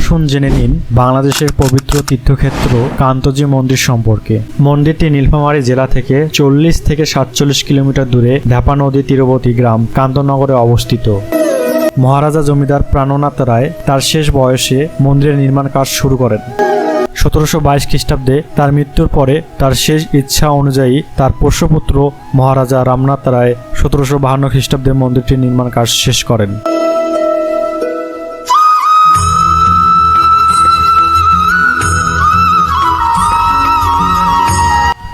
আসুন জেনে নিন বাংলাদেশের পবিত্র তীর্থক্ষেত্র কান্তজি মন্দির সম্পর্কে। মন্দিরটি নীলফামারী জেলা থেকে চল্লিশ থেকে সাতচল্লিশ কিলোমিটার দূরে ধ্যাপা নদী তীরবর্তী গ্রাম কান্তনগরে অবস্থিত। মহারাজা জমিদার প্রাণনাথ রায় তার শেষ বয়সে মন্দিরের নির্মাণ কাজ শুরু করেন। সতেরোশো বাইশ খ্রিস্টাব্দে তার মৃত্যুর পরে তার শেষ ইচ্ছা অনুযায়ী তার পোষ্যপুত্র মহারাজা রামনাথ রায় সতেরোশো বাহান্ন খ্রিস্টাব্দে মন্দিরটির নির্মাণ কাজ শেষ করেন।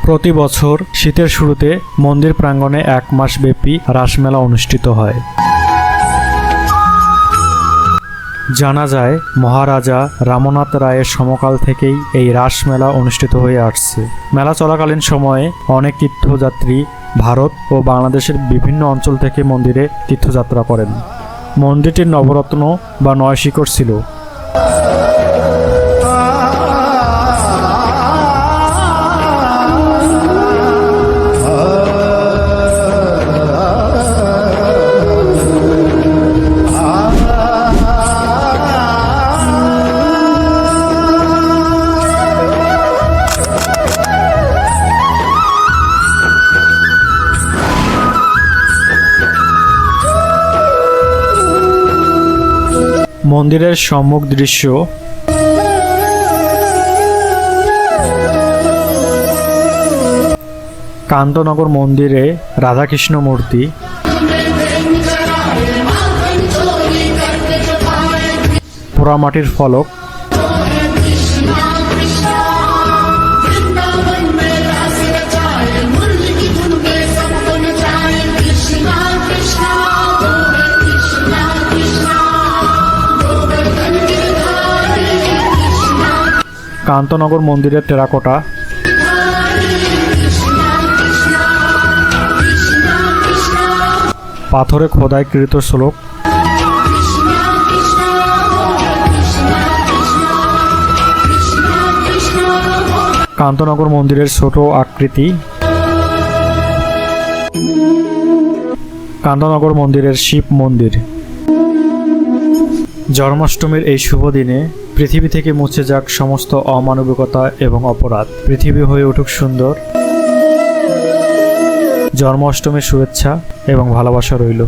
প্রতি বছর শীতের শুরুতে মন্দির প্রাঙ্গণে এক মাস ব্যাপী রাসমেলা অনুষ্ঠিত হয়। জানা যায়, মহারাজা রামনাথ রায়ের সমকাল থেকেই এই রাসমেলা অনুষ্ঠিত হয়ে আসছে। মেলা চলাকালীন সময়ে অনেক তীর্থযাত্রী ভারত ও বাংলাদেশের বিভিন্ন অঞ্চল থেকে মন্দিরে তীর্থযাত্রা করেন। মন্দিরটির নবরত্ন বা নয় শিকড় ছিল। মন্দিরের সম্মুখ দৃশ্য। কান্তনগর মন্দিরে রাধাকৃষ্ণ মূর্তি। পোড়ামাটির ফলক। কান্তনগর মন্দিরের টেরাকোটা। পাথরে খোদাইকৃত শ্লোক। কান্তনগর মন্দিরের ছোট আকৃতি। কান্তনগর মন্দিরের শিব মন্দির। জন্মাষ্টমীর এই শুভ দিনে পৃথিবী থেকে মুছে যাক সমস্ত অমানবিকতা এবং অপরাধ। পৃথিবী হয়ে উঠুক সুন্দর। জন্মাষ্টমীর শুভেচ্ছা এবং ভালোবাসা রইল।